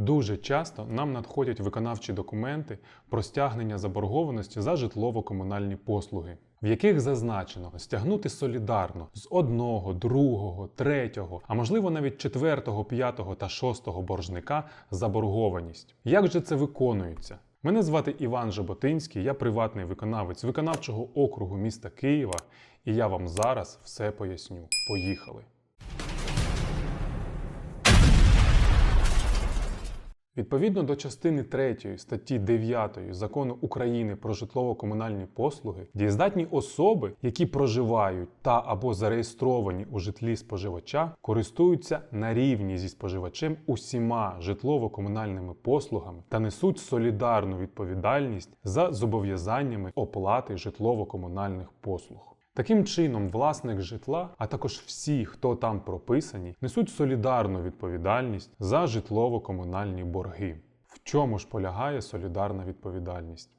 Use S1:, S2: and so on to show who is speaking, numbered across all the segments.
S1: Дуже часто нам надходять виконавчі документи про стягнення заборгованості за житлово-комунальні послуги, в яких зазначено стягнути солідарно з одного, другого, третього, а можливо навіть четвертого, п'ятого та шостого боржника заборгованість. Як же це виконується? Мене звати Іван Жаботинський, я приватний виконавець виконавчого округу міста Києва, і я вам зараз все поясню. Поїхали! Відповідно до частини 3 статті 9 закону України про житлово-комунальні послуги, дієздатні особи, які проживають та або зареєстровані у житлі споживача, користуються на рівні зі споживачем усіма житлово-комунальними послугами та несуть солідарну відповідальність за зобов'язаннями оплати житлово-комунальних послуг. Таким чином, власник житла, а також всі, хто там прописані, несуть солідарну відповідальність за житлово-комунальні борги. В чому ж полягає солідарна відповідальність?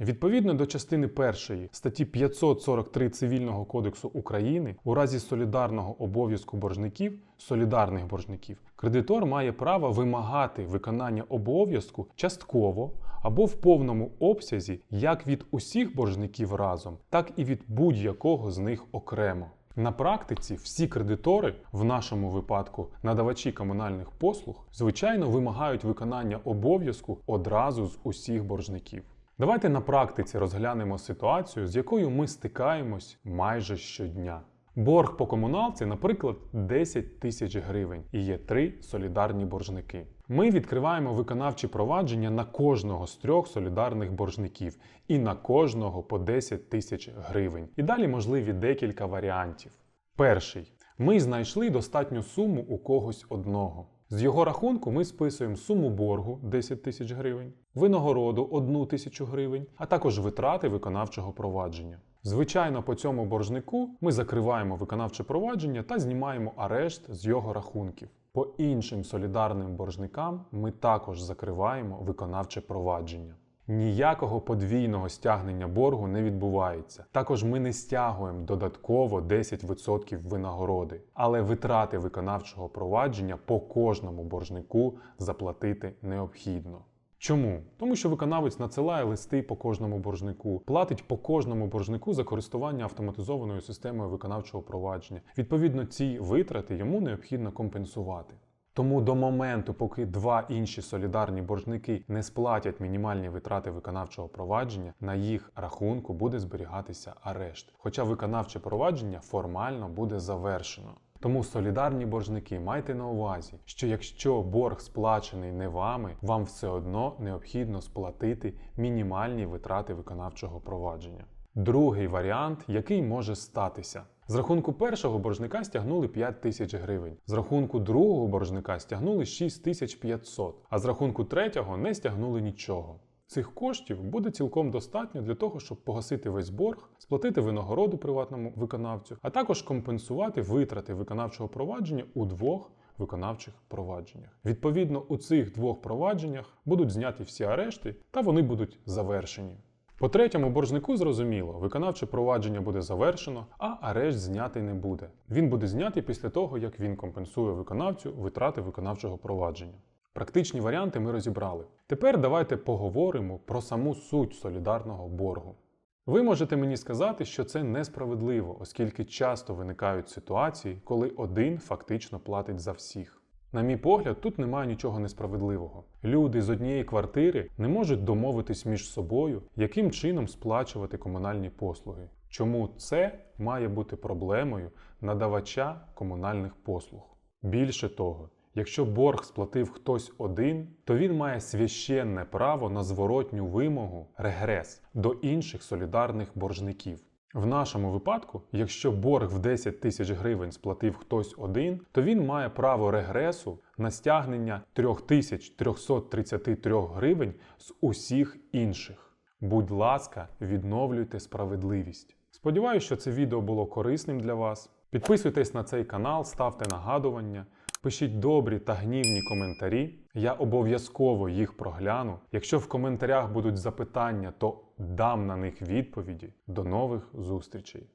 S1: Відповідно до частини 1 статті 543 Цивільного кодексу України, у разі солідарного обов'язку боржників, солідарних боржників, кредитор має право вимагати виконання обов'язку частково або в повному обсязі як від усіх боржників разом, так і від будь-якого з них окремо. На практиці всі кредитори, в нашому випадку надавачі комунальних послуг, звичайно вимагають виконання обов'язку одразу з усіх боржників. Давайте на практиці розглянемо ситуацію, з якою ми стикаємось майже щодня. Борг по комуналці, наприклад, 10 тисяч гривень і є три солідарні боржники. Ми відкриваємо виконавчі провадження на кожного з трьох солідарних боржників і на кожного по 10 тисяч гривень. І далі можливі декілька варіантів. Перший. Ми знайшли достатню суму у когось одного. З його рахунку ми списуємо суму боргу 10 тисяч гривень, винагороду 1 тисячу гривень, а також витрати виконавчого провадження. Звичайно, по цьому боржнику ми закриваємо виконавче провадження та знімаємо арешт з його рахунків. По іншим солідарним боржникам ми також закриваємо виконавче провадження. Ніякого подвійного стягнення боргу не відбувається. Також ми не стягуємо додатково 10% винагороди, але витрати виконавчого провадження по кожному боржнику заплатити необхідно. Чому? Тому що виконавець надсилає листи по кожному боржнику, платить по кожному боржнику за користування автоматизованою системою виконавчого провадження. Відповідно, ці витрати йому необхідно компенсувати. Тому до моменту, поки два інші солідарні боржники не сплатять мінімальні витрати виконавчого провадження, на їх рахунку буде зберігатися арешт. Хоча виконавче провадження формально буде завершено. Тому солідарні боржники майте на увазі, що якщо борг сплачений не вами, вам все одно необхідно сплатити мінімальні витрати виконавчого провадження. Другий варіант, який може статися. З рахунку першого боржника стягнули 5 тисяч гривень, з рахунку другого боржника стягнули 6500, а з рахунку третього не стягнули нічого. Цих коштів буде цілком достатньо для того, щоб погасити весь борг, сплатити винагороду приватному виконавцю, а також компенсувати витрати виконавчого провадження у двох виконавчих провадженнях. Відповідно, у цих двох провадженнях будуть зняті всі арешти та вони будуть завершені. По третьому боржнику зрозуміло, виконавче провадження буде завершено, а арешт знятий не буде. Він буде знятий після того, як він компенсує виконавцю витрати виконавчого провадження. Практичні варіанти ми розібрали. Тепер давайте поговоримо про саму суть солідарного боргу. Ви можете мені сказати, що це несправедливо, оскільки часто виникають ситуації, коли один фактично платить за всіх. На мій погляд, тут немає нічого несправедливого. Люди з однієї квартири не можуть домовитись між собою, яким чином сплачувати комунальні послуги. Чому це має бути проблемою надавача комунальних послуг? Більше того, якщо борг сплатив хтось один, то він має священне право на зворотню вимогу регрес до інших солідарних боржників. В нашому випадку, якщо борг в 10 тисяч гривень сплатив хтось один, то він має право регресу на стягнення 3333 гривень з усіх інших. Будь ласка, відновлюйте справедливість. Сподіваюся, що це відео було корисним для вас. Підписуйтесь на цей канал, ставте нагадування, пишіть добрі та гнівні коментарі. Я обов'язково їх прогляну. Якщо в коментарях будуть запитання, то дам на них відповіді. До нових зустрічей!